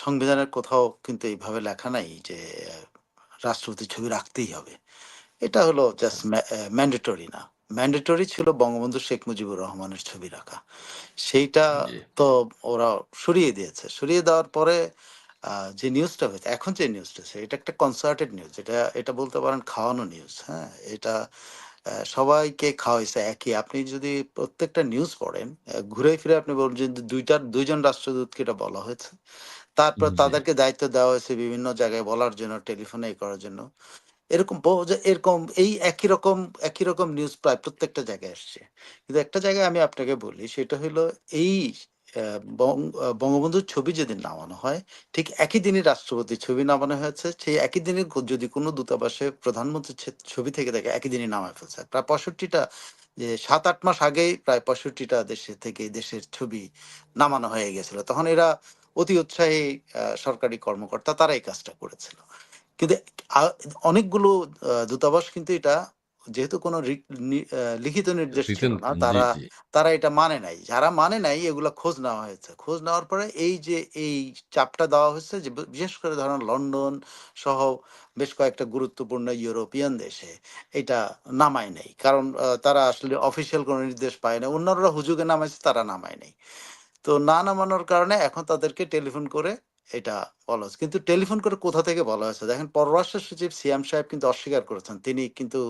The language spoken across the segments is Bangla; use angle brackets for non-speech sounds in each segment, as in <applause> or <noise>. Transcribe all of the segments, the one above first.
সংবিধানের কোথাও কিন্তু এইভাবে লেখা নাই যে আহ, রাষ্ট্রপতির ছবি রাখতেই হবে। এটা হলো জাস্ট ম্যান্ডেটরি না। ম্যান্ডেটরি ছিল বঙ্গবন্ধু শেখ মুজিবুর রহমানের ছবি রাখা। সেইটা তো ওরা সরিয়ে দিয়েছে। সরিয়ে দেওয়ার পরে যে নিউজটা হয়েছে এখন যে নিউজটা হয়েছে এটা একটা কনসার্টেড নিউজ এটা এটা বলতে পারেন খাওয়ানো নিউজ হ্যাঁ? এটা সবাইকে খাওয়াইছে একই। আপনি যদি প্রত্যেকটা নিউজ পড়েন ঘুরে ফিরে আপনি বলবেন যে দুইটার দুইজন রাষ্ট্রদূতকে এটা বলা হয়েছে। তারপর তাদেরকে দায়িত্ব দেওয়া হয়েছে বিভিন্ন জায়গায় বলার জন্য টেলিফোনে করার জন্য। এরকম এরকম এই একই রকম একই রকম নিউজ প্রায় প্রত্যেকটা জায়গায় আসছে। কিন্তু একটা জায়গায় আমি আপনাকে বলি সেটা হলো এই বঙ্গবন্ধুর ছবি যেদিন নামানো হয় ঠিক একই দিনই রাষ্ট্রপতির ছবি নামানো হয়েছে। সেই একই দিনে যদি কোনো দূতাবাসে প্রধানমন্ত্রীর ছবি থেকে দেখে একই দিনই নামায় ফেলছে। প্রায় পঁয়ষট্টিটা যে সাত আট মাস আগেই প্রায় পঁয়ষট্টিটা দেশে থেকে দেশের ছবি নামানো হয়ে গেছিল। তখন এরা অতি উৎসাহী সরকারি কর্মকর্তা তারা এই কাজটা করেছিল। কিন্তু অনেকগুলো দূতাবাস কিন্তু এটা যেহেতু কোনো লিখিত নির্দেশ ছিল না তারা তারা এটা মানে নাই। যারা মানে নাই এগুলা খোঁজ নেওয়া হয়েছে। খোঁজ নেওয়ার পরে এই যে এই চাপটা দেওয়া হয়েছে যে বিশেষ করে ধরেন লন্ডন সহ বেশ কয়েকটা গুরুত্বপূর্ণ ইউরোপিয়ান দেশে এটা নামায় নাই। কারণ তারা আসলে অফিসিয়াল কোনো নির্দেশ পায় না অন্যরা হুজুগে নামাইছে তারা নামায় নাই। তো না নামানোর কারণে এখন তাদেরকে টেলিফোন করে এটা বলা হচ্ছে। কিন্তু টেলিফোন করে কোথা থেকে বলা হয়েছে? দেখেন, পররাষ্ট্র সচিব সিয়াম সাহেব কিন্তু অস্বীকার করেছেন। তিনি কিন্তু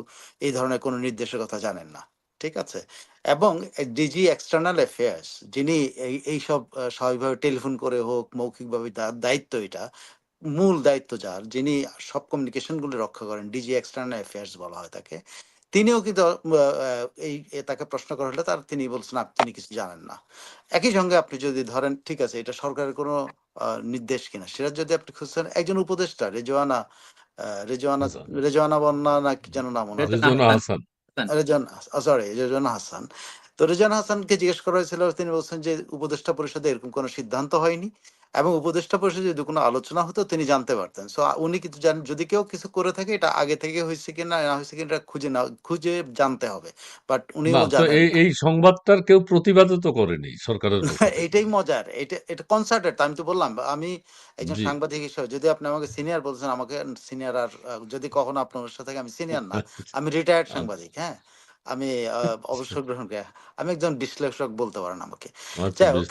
এই ধরনের কোনো নির্দেশের কথা জানেন না, ঠিক আছে? এবং ডিজি এক্সটার্নাল অ্যাফেয়ার্স যিনি এই, এইসব স্বাভাবিকভাবে টেলিফোন করে হোক, মৌখিকভাবে তার দায়িত্ব এটা, মূল দায়িত্ব যার, যিনি সব কমিউনিকেশনগুলো রক্ষা করেন ডিজি এক্সটার্নাল অ্যাফেয়ার্স বলা হয় তাকে তিনিও কিন্তু এই তাকে প্রশ্ন করা হলে তার তিনি বলছেন আপনি তিনি কিছু জানেন না। একই সঙ্গে আপনি যদি ধরেন ঠিক আছে এটা সরকারের কোনো নির্দেশ কিনা সেটা যদি আপনি খুঁজছেন একজন উপদেষ্টা রেজওয়ানা আহ, রেজওয়ানা রেজওয়ানা বন্যা না কি যেন নাম ওনার। রেজওয়ানা রেজওয়ানা হাসান। সরি তো রেজন হাসানকে জিজ্ঞেস করা হয়েছিল তিনি বলছেন যে উপদেষ্টা পরিষদে এরকম কোনো সিদ্ধান্ত হয়নি। এবং উপদেষ্টা পরিষদে যদি কোনো আলোচনা হতো তিনি জানতে পারতেন। সো উনি কিন্তু জানেন যদি কেউ কিছু করে থাকে এটা আগে থেকে হয়েছে কিনা না হয়েছে কিনা এটা খুঁজে না খুঁজে জানতে হবে। বাট না উনিও তো জানেন এই এই সংবাদটার কেউ প্রতিবাদও তো করেনি সরকারের <laughs> এটাই মজার। এটা এটা কনসার্টেড আমি তো বললাম আমি একজন সাংবাদিক হিসেবে যদি আপনি আমাকে সিনিয়র বলছেন আমাকে সিনিয়র আর যদি কখনো আপনার সাথে আমি সিনিয়র না <laughs> আমি রিটায়ার্ড আচ্ছা। সাংবাদিক হ্যাঁ? আমি অবসর গ্রহণ করে আমি একজন বিশ্লেষক বলতে পারেন আমাকে। আচ্ছা যাই হোক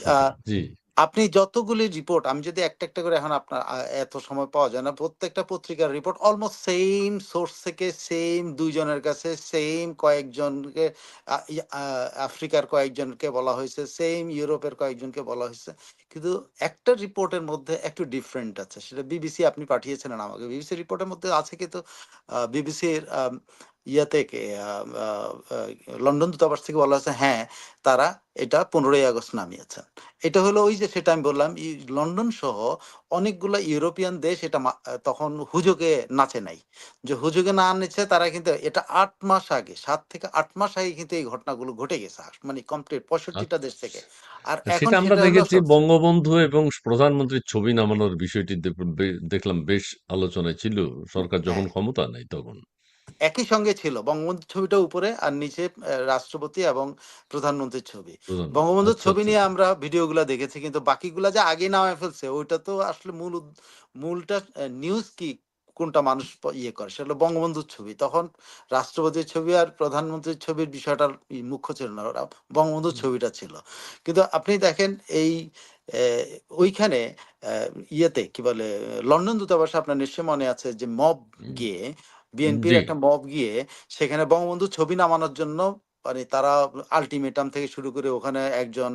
আপনি যতগুলি রিপোর্ট আমি যদি একটা একটা করে এখন আপনার এত সময় পাওয়া যায় না, প্রত্যেকটা পত্রিকার রিপোর্ট অলমোস্ট সেম সোর্স থেকে সেম দুইজনের কাছে সেম কয়েকজনকে আফ্রিকার কয়েকজনকে বলা হয়েছে সেম ইউরোপের কয়েকজনকে বলা হয়েছে। কিন্তু একটা রিপোর্টের মধ্যে একটু ডিফারেন্ট আছে। সেটা বিবিসি আপনি পাঠিয়েছিলেন আমাকে। বিবিসি রিপোর্টের মধ্যে আছে কিন্তু বিবিসির ইয়াতে লন্ডন দূতাবাস থেকে বলা হয়েছে হ্যাঁ তারা এটা পনেরোই আগস্ট নামিয়েছেন। এটা হলো ওই যে সেটা আমি বললাম লন্ডন সহ অনেকগুলো ইউরোপিয়ান দেশ এটা তখন হুজুগে নাচে নাই। যে হুজুগে না নিচ্ছে তারা কিন্তু এটা আট মাস আগে সাত থেকে আট মাস আগে কিন্তু এই ঘটনাগুলো ঘটে গেছে মানে কমপ্লিট পঁয়ষট্টিটা দেশ থেকে। আর এখন আমরা দেখেছি বঙ্গবন্ধু এবং প্রধানমন্ত্রীর ছবি নামানোর বিষয়টি দেখলাম বেশ আলোচনায় ছিল সরকার যখন হ্যাঁ। ক্ষমতা নেই তখন। একই সঙ্গে ছিল বঙ্গবন্ধু ছবিটা উপরে আর নিচে রাষ্ট্রপতি এবং প্রধানমন্ত্রীর ছবি। বঙ্গবন্ধুর আচ্ছা ছবি আচ্ছা। নিয়ে আমরা ভিডিওগুলো দেখেছি কিন্তু বাকিগুলা যে আগে নামায় ফেলছে ওইটা তো আসলে মূল মূলটা নিউজ কি কোনটা মানুষ ইয়ে করে সেটা বঙ্গবন্ধুর ছবি। তখন রাষ্ট্রপতির ছবি আর প্রধানমন্ত্রীর ছবির বিষয়টার ই মুখ্য ছিল না ওরা বঙ্গবন্ধুর ছবিটা ছিল। কিন্তু আপনি দেখেন এই ওইখানে আহ, ইয়েতে কি বলে লন্ডন দূতাবাসে আপনার নিশ্চয় মনে আছে যে মব গিয়ে বিএনপির একটা মব গিয়ে সেখানে বঙ্গবন্ধুর ছবি নামানোর জন্য মানে তারা আলটিমেটাম থেকে শুরু করে ওখানে একজন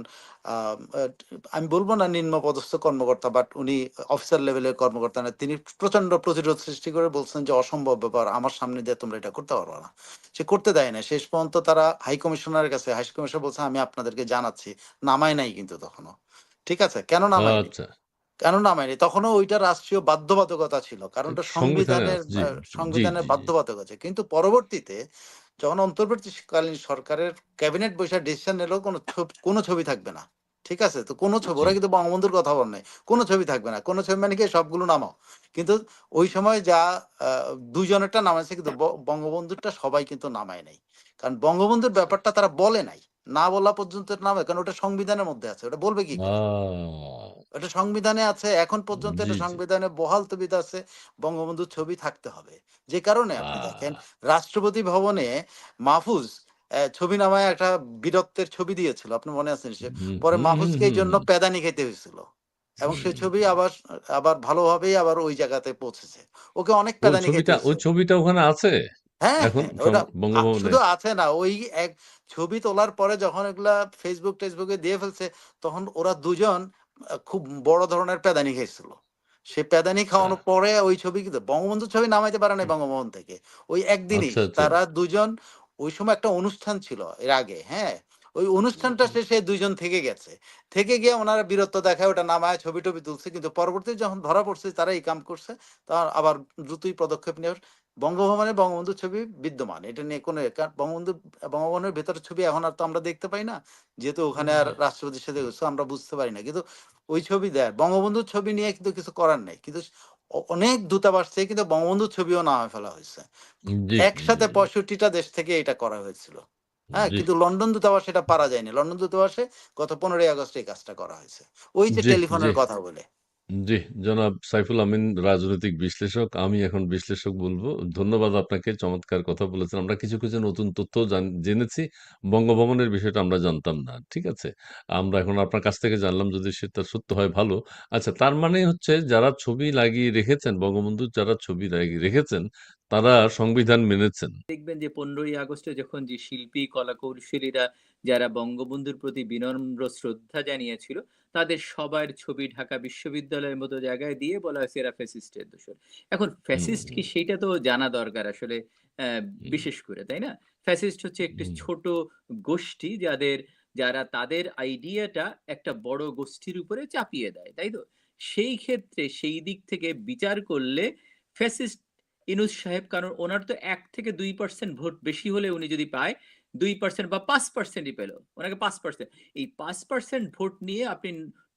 আমি বলব না নিম্ন পদস্থ কর্মকর্তা বাট উনি অফিসার লেভেলের কর্মকর্তা না তিনি প্রচণ্ড প্রতিরোধ সৃষ্টি করে বলছেন যে অসম্ভব ব্যাপার আমার সামনে দিয়ে তোমরা এটা করতে পারবে না। সে করতে দেয় না শেষ পর্যন্ত তারা হাই কমিশনারের কাছে হাই কমিশনার বলছে আমি আপনাদেরকে জানাচ্ছি। নামায় নাই কিন্তু তখনও ঠিক আছে? কেন নামায় আচ্ছা। কেন নামায়নি? তখনও ওইটা রাষ্ট্রীয় বাধ্যবাধকতা ছিল কারণ ওটা সংবিধানের সংবিধানের বাধ্যবাধকতা আছে কিন্তু পরবর্তীতে যখন অন্তর্বর্তীকালীন সরকারের ক্যাবিনেট বৈশাখ ডিসিশন নিল কোনো কোনো ছবি থাকবে না। ঠিক আছে? তো কোনো ছবি ওরা কিন্তু বঙ্গবন্ধুর কথা বল নাই। কোনো ছবি থাকবে না। কোনো ছবি মানে কি? সবগুলো নামাও কিন্তু ওই সময় যা আহ, দুইজনেরটা নামাইছে কিন্তু বঙ্গবন্ধুরটা সবাই কিন্তু নামায় নাই। কারণ বঙ্গবন্ধুর ব্যাপারটা তারা বলে নাই। না বলা পর্যন্ত নামে কারণ ওটা সংবিধানের মধ্যে আছে। ওটা বলবে কি? ওটা সংবিধানে আছে। এখন পর্যন্ত এটা সংবিধানে বহাল তবিতে আছে। বঙ্গবন্ধুর ছবি থাকতে হবে। যে কারণে আপনি দেখেন রাষ্ট্রপতি ভবনে মাহফুজ ছবি নামায় একটা বীরত্বের ছবি দিয়েছিল আপনি মনে আছেন সে? পরে মাহফুজকে এই জন্য পেদানি খেতে হয়েছিল। এবং সেই ছবি আবার আবার ভালোভাবেই আবার ওই জায়গাতে পৌঁছেছে। ওকে অনেক পেদানি খেতে ওই ছবিটা ওখানে আছে? হ্যাঁ হ্যাঁ ওটা শুধু আছে না ওই এক ছবি তোলার পরে যখন এগুলা ফেসবুক টেসবুকে দিয়ে ফেলছে তখন ওরা দুজন খুব বড় ধরনের পেদানি খেয়েছিল। সে পেদানি আচ্ছা। খাওয়ানোর পরে ওই ছবি কিন্তু বঙ্গবন্ধু ছবি নামাইতে পারে নাই বঙ্গভবন থেকে। ওই একদিনই আচ্ছা আচ্ছা। তারা দুজন ওই সময় একটা অনুষ্ঠান ছিল এর আগে হ্যাঁ? ওই অনুষ্ঠানটা শেষে দুইজন থেকে গেছে। থেকে গিয়ে ওনারা বীরত্ব দেখায় ওটা নামায় ছবি টবি তুলছে কিন্তু পরবর্তী যখন ধরা পড়ছে তারা এই কাম করছে তখন আবার দ্রুতই পদক্ষেপ নেওয়ার বঙ্গভবনে বঙ্গবন্ধুর ছবি বিদ্যমান। এটা নিয়ে কোনো বঙ্গবন্ধু বঙ্গভবনের ভেতরের ছবি এখন আর তো আমরা দেখতে পাই না যেহেতু ওখানে আর রাষ্ট্রপতির সাথে আমরা বুঝতে পারি না। কিন্তু ওই ছবি দেয় বঙ্গবন্ধুর ছবি নিয়ে কিন্তু কিছু করার নেই। কিন্তু অনেক দূতাবাস থেকে কিন্তু বঙ্গবন্ধু ছবিও নামে ফেলা হয়েছে। একসাথে পঁয়ষট্টিটা দেশ থেকে এটা করা হয়েছিল। হ্যাঁ কিন্তু লন্ডন দূতাবাস এটা পারা যায়নি। লন্ডন দূতাবাসে গত পনেরোই আগস্ট এই কাজটা করা হয়েছে। ওই যে টেলিফোনের কথা বলে। জি, জনাব সাইফুল আমিন, রাজনৈতিক বিশ্লেষক। আমি এখন বিশ্লেষক বলব। ধন্যবাদ আপনাকে, চমৎকার কথা বলেছেন। আমরা কিছু কিছু নতুন তথ্য জান- জেনেছি। বঙ্গভবনের বিষয়টা আমরা জানতাম না, ঠিক আছে? আমরা এখন আপনার কাছ থেকে জানলাম যদি সেটা সত্য হয়, ভালো। আচ্ছা তার মানে হচ্ছে যারা ছবি লাগিয়ে রেখেছেন বঙ্গবন্ধুর যারা ছবি লাগিয়ে রেখেছেন, তারা সংবিধান মেনেছেন। দেখবেন যে পনেরোই আগস্টে যখন যে শিল্পী কলা কৌশলীরা যারা বঙ্গবন্ধুর প্রতি বিনম্র শ্রদ্ধা জানিয়েছিল তাদের সবার ছবি ঢাকা বিশ্ববিদ্যালয়ের মতো জায়গায় দিয়ে বলা হয়েছে এরা ফ্যাসিস্টের দোষর। এখন ফ্যাসিস্ট কি সেটা তো জানা দরকার আসলে বিশেষ করে তাই না? ফ্যাসিস্ট হচ্ছে একটি ছোট গোষ্ঠী যাদের যারা তাদের আইডিয়াটা একটা বড় গোষ্ঠীর উপরে চাপিয়ে দেয় তাই তো? সেই ক্ষেত্রে সেই দিক থেকে বিচার করলে ফ্যাসিস্ট ইনুস সাহেব কারণ ওনার তো এক থেকে দুই পার্সেন্ট ভোট বেশি হলে উনি যদি পায় দুই পার্সেন্ট বা পাঁচ পার্সেন্টই পেল। ওনাকে পাঁচ পার্সেন্ট এই পাঁচ পার্সেন্ট ভোট নিয়ে আপনি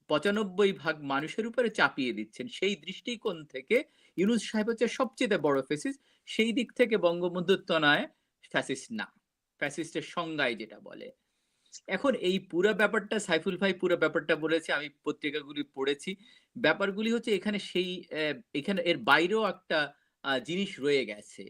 পঁচানব্বই ভাগ মানুষের উপরে চাপিয়ে দিচ্ছেন। সেই দৃষ্টিকোণ থেকে ইউনুস সাহেব হচ্ছে সবচেয়ে বড় ফেসিস্ট সেই দিক থেকে বঙ্গবন্ধুর তনায় ফ্যাসিস্ট না। ফ্যাসিস্টের সংজ্ঞায় যেটা বলে। এখন এই পুরো ব্যাপারটা, সাইফুল ভাই পুরো ব্যাপারটা বলেছে, আমি পত্রিকাগুলি পড়েছি। ব্যাপারগুলি হচ্ছে এখানে সেই এখানে এর বাইরেও একটা জিনিস রয়ে গেছে।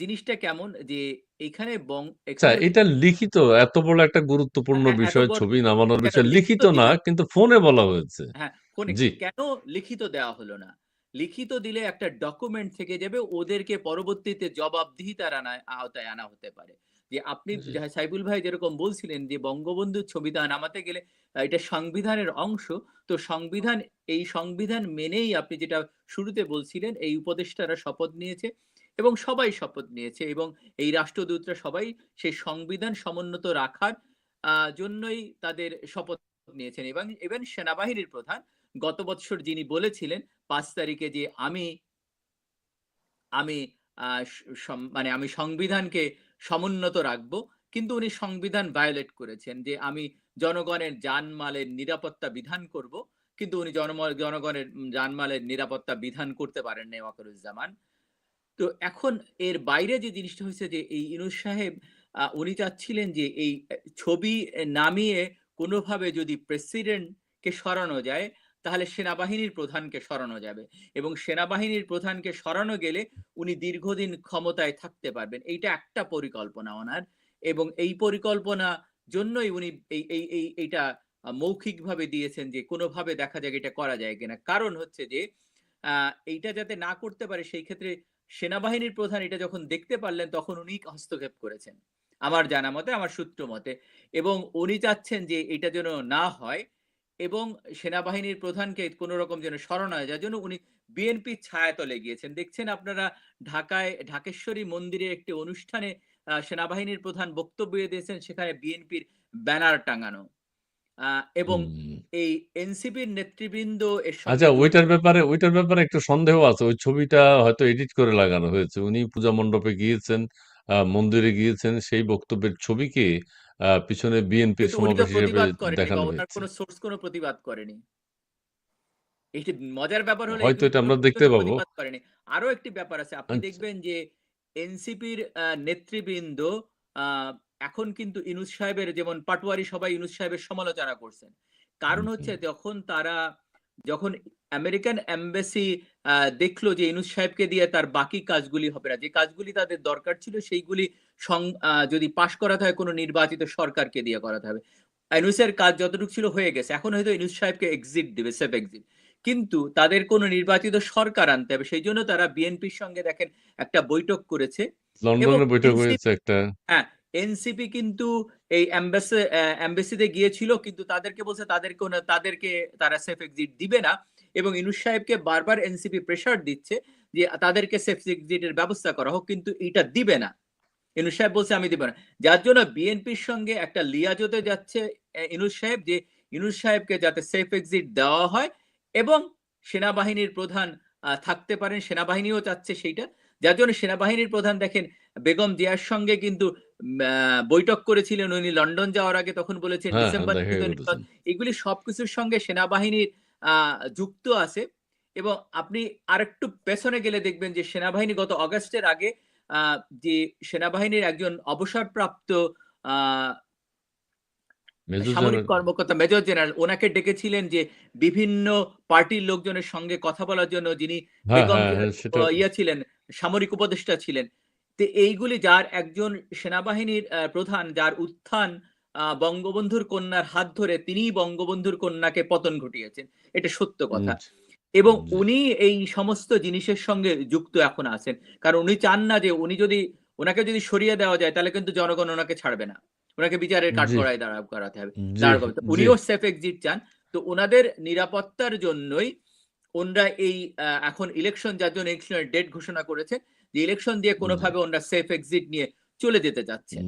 জিনিসটা কেমন? যে এখানে বং আচ্ছা এটা লিখিত এত বড় একটা গুরুত্বপূর্ণ হ্যাঁ, বিষয় ছবি নামানোর বিষয় লিখিত না কিন্তু ফোনে বলা হয়েছে। হ্যাঁ ফোনে কেন লিখিত দেওয়া হলো না? লিখিত দিলে একটা ডকুমেন্ট থেকে যাবে ওদেরকে পরবর্তীতে জবাবদিহিতার আনা আওতায় আনা হতে পারে। যে আপনি সাইবুল ভাই যেরকম বলছিলেন যে বঙ্গবন্ধুর ছবিটা নামাতে গেলে এটা সংবিধানের অংশ তো সংবিধান এই সংবিধান মেনেই আপনি যেটা শুরুতে বলছিলেন এই উপদেষ্টারা শপথ নিয়েছে এবং সবাই শপথ নিয়েছে এবং এই রাষ্ট্রদূতরা সবাই সেই সংবিধান সমুন্নত রাখার জন্যই তাদের শপথ নিয়েছেন। এবং এবং সেনাবাহিনীর প্রধান গত বছর যিনি বলেছিলেন, পাঁচ তারিখে যে আমি আমি মানে আমি সংবিধানকে সমুন্নত রাখব, কিন্তু উনি সংবিধান ভায়োলেট করেছেন যে আমি জনগণের জানমালের নিরাপত্তা বিধান করব, কিন্তু উনি জনগণের জানমালের নিরাপত্তা বিধান করতে পারেন নাই ওয়াকারুজ্জামান। তো এখন এর বাইরে যে জিনিসটা হয়েছে যে এই ইনুস সাহেব উনি চাচ্ছিলেন যে এই ছবি নামিয়ে কোনোভাবে যদি প্রেসিডেন্টকে সরানো যায়, তাহলে সেনাবাহিনীর প্রধানকে সরানো যাবে। এবং সেনাবাহিনীর প্রধানকে সরানো গেলে উনি দীর্ঘদিন ক্ষমতায় থাকতে পারবেন। এইটা একটা পরিকল্পনা ওনার। এবং এই পরিকল্পনা জন্যই উনি এই এই এই, এইটা মৌখিকভাবে দিয়েছেন যে কোনোভাবে দেখা যাক এটা করা যায় কিনা। কারণ হচ্ছে যে এইটা যাতে না করতে পারে, সেই ক্ষেত্রে সেনাবাহিনীর প্রধান এটা যখন দেখতে পারলেন, তখন উনি হস্তক্ষেপ করেছেন। আমার জানা মতে, আমার সূত্র মতে। এবং উনি চাচ্ছেন যে এটা যেন না হয় এবং সেনাবাহিনীর প্রধানকে কোনো রকম যেন স্মরণ হয় যার জন্য উনি বিএনপির ছায়াতলে গিয়েছেন। দেখছেন আপনারা ঢাকায়, ঢাকেশ্বরী মন্দিরে একটি অনুষ্ঠানে সেনাবাহিনীর প্রধান বক্তব্য দিয়েছেন, সেখানে বিএনপির ব্যানার টাঙানো। এবং। এই এনসিপির নেতৃবৃন্দ আচ্ছা ওইটার ব্যাপারে ওইটার ব্যাপারে একটু সন্দেহ আছে। ওই ছবিটা হয়তো এডিট করে লাগানো হয়েছে। উনি পূজা মণ্ডপে গিয়েছেন মন্দিরে গিয়েছেন। সেই বক্তব্যের ছবিকে পিছনে তো সমাবেশ হিসেবে দেখানো হয়েছে। কোনো সোর্স কোনো প্রতিবাদ করেনি। একটি মজার ব্যাপার হলো হয়তো এটা আমরা দেখতে পাবো। আরও একটি ব্যাপার আছে। আপনি আচ্ছা। দেখবেন যে এনসিপির নেতৃবৃন্দ আহ, এখন কিন্তু ইনুস সাহেবের যেমন পাটোয়ারি সবাই ইনুস সাহেবের সমালোচনা করছেন। কারণ হচ্ছে যখন তারা যখন আমেরিকান এমবাসি দেখল যে ইনুস সাহেবকে দিয়ে তার বাকি কাজগুলি হবে না যে কাজগুলি তাদের দরকার ছিল সেইগুলি যদি পাশ করাতে হয় কোনো নির্বাচিত সরকারকে দিয়ে করাতে হবে। ইনুসের কাজ যতটুকু ছিল হয়ে গেছে। এখন হয়তো ইনুস সাহেবকে এক্সিট দিবে সেফ এক্সিট কিন্তু তাদের কোনো নির্বাচিত সরকার আনতে হবে সেই জন্য তারা বিএনপির সঙ্গে দেখেন একটা বৈঠক করেছে। লন্ডনে বৈঠক হয়েছে একটা। হ্যাঁ এনসিপি কিন্তু এই অ্যাম্বাসি অ্যাম্বাসিতে গিয়েছিল, কিন্তু তাদেরকে বলছে তাদেরকে তাদেরকে তারা সেফ এক্সিট দিবে না। এবং ইনুস সাহেবকে বারবার এনসিপি প্রেসার দিচ্ছে যে তাদেরকে সেফ এক্সিটের ব্যবস্থা করা হোক, কিন্তু এটা দিবে না। ইনুস সাহেব বলছে, আমি দিব না। যার জন্য বিএনপির সঙ্গে একটা লিয়াজতে যাচ্ছে ইনুস সাহেব যে ইনুস সাহেবকে যাতে সেফ এক্সিট দেওয়া হয় এবং সেনাবাহিনীর প্রধান থাকতে পারেন, সেনাবাহিনীও চাচ্ছে সেইটা। যার জন্য সেনাবাহিনীর প্রধান দেখেন, বেগম জিয়ার সঙ্গে কিন্তু বৈঠক করেছিলেন উনি লন্ডন যাওয়ার আগে তখন বলেছেন হ্যাঁ হ্যাঁ ডিসেম্বর করেছেন এগুলি সবকিছুর সঙ্গে সেনাবাহিনীর যুক্ত আছে এবং আপনি আরেকটু পেছনে গেলে দেখবেন যে সেনাবাহিনী গত অগস্টের আগে যে সেনাবাহিনীর একজন অবসরপ্রাপ্ত আহ, সামরিক কর্মকর্তা মেজর জেনারেল ওনাকে ডেকেছিলেন যে বিভিন্ন পার্টির লোকজনের সঙ্গে কথা বলার জন্য যিনি হ্যাঁ হ্যাঁ হ্যাঁ ইয়ে ছিলেন সামরিক উপদেষ্টা ছিলেন। এইগুলি যার একজন সেনাবাহিনীর প্রধান যার উত্থান বঙ্গবন্ধুর কন্যার হাত ধরে তিনিই বঙ্গবন্ধুর কন্যাকে পতন ঘটিয়েছেন। এটা সত্য কথা। এবং উনি এই সমস্ত জিনিসের সঙ্গে যুক্ত এখন আছেন। কারণ উনি চান না যে উনি যদি ওনাকে যদি সরিয়ে দেওয়া যায় তাহলে কিন্তু জনগণ ওনাকে ছাড়বে না। ওনাকে বিচারের জি। কাঠগড়ায় দাঁড়া করাতে হবে। দাঁড় করাতে উনিও সেফ এক্সিট চান। তো ওনাদের নিরাপত্তার জন্যই ওনরা এই এখন ইলেকশন যার জন্য ইলেকশনের ডেট ঘোষণা করেছে যে ইলেকশন দিয়ে কোনোভাবে ওনারা সেফ এক্সিট নিয়ে চলে যেতে চাচ্ছেন।